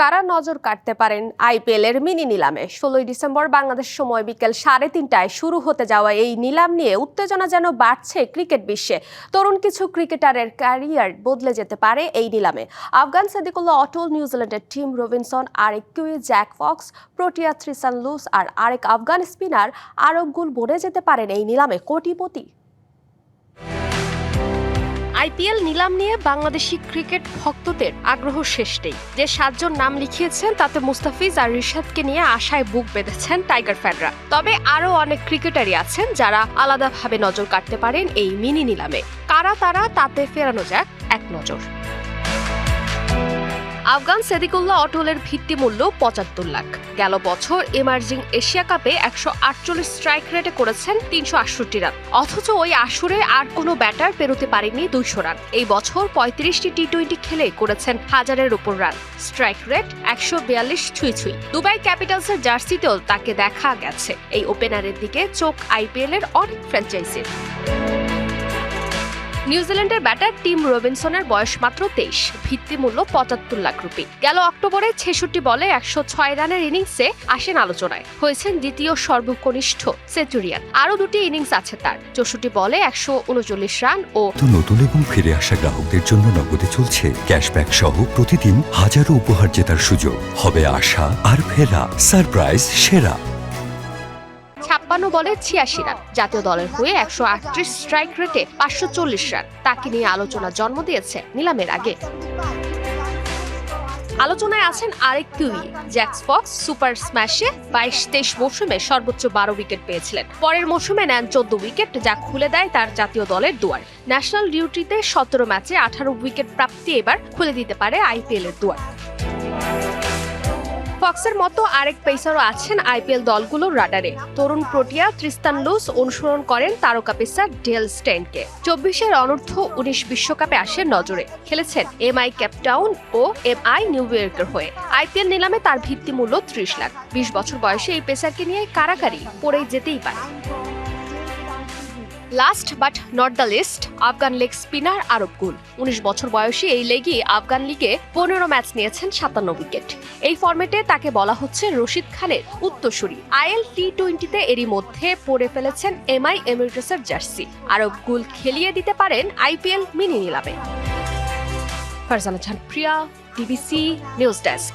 কারা নজর কাটতে পারেন আইপিএল এর মিনি নিলামে? ষোলোই ডিসেম্বর বাংলাদেশ সময় বিকেল সাড়ে তিনটায় শুরু হতে যাওয়া এই নিলাম নিয়ে উত্তেজনা যেন বাড়ছে ক্রিকেট বিশ্বে। তরুণ কিছু ক্রিকেটারের ক্যারিয়ার বদলে যেতে পারে এই নিলামে। আফগান সাদিকুল্লাহ, অটল নিউজিল্যান্ডের টিম রবিনসন, আরেক Kiwi Jack Fox, Protea Tristan Luus আর আরেক আফগান স্পিনার আরব গুল বনে যেতে পারেন এই নিলামে কোটিপতি। আইপিএল নিলাম নিয়ে বাংলাদেশি ক্রিকেট ভক্তদের আগ্রহ শেষ নেই। যে সাতজন নাম লিখিয়েছেন, তাতে মুস্তাফিজ আর রিশাদকে নিয়ে আশায় বুক বেঁধেছেন টাইগার ফ্যানরা। তবে আরও অনেক ক্রিকেটারই আছেন যারা আলাদাভাবে নজর কাটতে পারেন এই মিনি নিলামে। কারা তারা তাতে ফেরানো যাক, এক নজর। আফগান সেদিকুল্লাহ অটলের ভিত্তি মূল্য পঁচাত্তর লাখ। গেল বছর এমার্জিং এশিয়া কাপে একশো আটচল্লিশ স্ট্রাইক রেটে করেছেন তিনশো আটষট্টি রান। অথচ ওই আসরে আর কোনো ব্যাটার পেরোতে পারেনি দুইশো রান। এই বছর পঁয়ত্রিশটি টি টোয়েন্টি খেলে করেছেন হাজারের উপর রান। স্ট্রাইক রেট একশো বিয়াল্লিশ ছুঁই ছুঁই। দুবাই ক্যাপিটালসের জার্সিতেও তাকে দেখা গেছে। এই ওপেনারের দিকে চোখ আইপিএল এর অনেক ফ্র্যাঞ্চাইজির। নিউজিল্যান্ডের ব্যাটার টিম রবিনসনের বয়স মাত্র তেইশ, ভিত্তিমূল্য পঁচাত্তর লাখ রুপি। গেল অক্টোবরে ছেষট্টি বলে একশো ছয় রানের ইনিংসে আসেন আলোচনায়। হয়েছেন দ্বিতীয় সর্বকনিষ্ঠ সেঞ্চুরিয়ান। আরও দুটি ইনিংস আছে তার, চৌষট্টি বলে একশো উনচল্লিশ রান ও নতুন এবং ফিরে আসা গ্রাহকদের জন্য নগদে চলছে ক্যাশব্যাক সহ প্রতিদিন হাজারো উপহার জেতার সুযোগ। হবে আশা আর ফেরা, সারপ্রাইজ, সেরা। ছাপ্পান্ন বলে ছিয়াশি রান। জাতীয় দলের হয়ে একশো আটত্রিশ স্ট্রাইক রেটে পাঁচশো চল্লিশ রান। তাকে নিয়ে আলোচনা জন্ম দিয়েছে নিলামের আগে। আলোচনায় আছেন আরেক কিউই জ্যাক্স ফক্স সুপার স্ম্যাশে বাইশ তেইশ মৌসুমে সর্বোচ্চ বারো উইকেট পেয়েছিলেন। পরের মৌসুমে নেন চোদ্দ উইকেট, যা খুলে দেয় তার জাতীয় দলের দুয়ার। ন্যাশনাল ডিউটিতে সতেরো ম্যাচে আঠারো উইকেট প্রাপ্তি এবার খুলে দিতে পারে আইপিএল এর দুয়ার। ফক্সের মতো আরেক পেসারও আছেন আইপিএল দলগুলোর রাডারে। তরুণ প্রোটিয়া ত্রিস্তান লুস অনুসরণ করেন তারকা পেসার ডেল স্টেনকে। চব্বিশের অনূর্ধ্ব উনিশ বিশ্বকাপে আসে নজরে। খেলেছেন এম আই ক্যাপটাউন ও এম আই নিউ ইয়র্কের হয়ে। আইপিএল নিলামে তার ভিত্তিমূল্য ত্রিশ লাখ। বিশ বছর বয়সে এই পেসারকে নিয়ে কারাকারি পড়েই যেতেই পারে। Last but not the least Afghan leg spinner Arab Gul উনিশ বছর বয়সী এই লেগই আফগান লিগে পনেরো ম্যাচ নিয়েছেন সাতান্ন উইকেট এই ফর্মেটে তাকে বলা হচ্ছে রশিদ খানের উত্তরসূরি। আইএল টি টোয়েন্টিতে এরই মধ্যে পড়ে ফেলেছেন এমআই এমিরেটসের জার্সি। আরব গুল খেলিয়ে দিতে পারেন আইপিএল মিনি নিলামে। Farzana Jahan Priya DBC news desk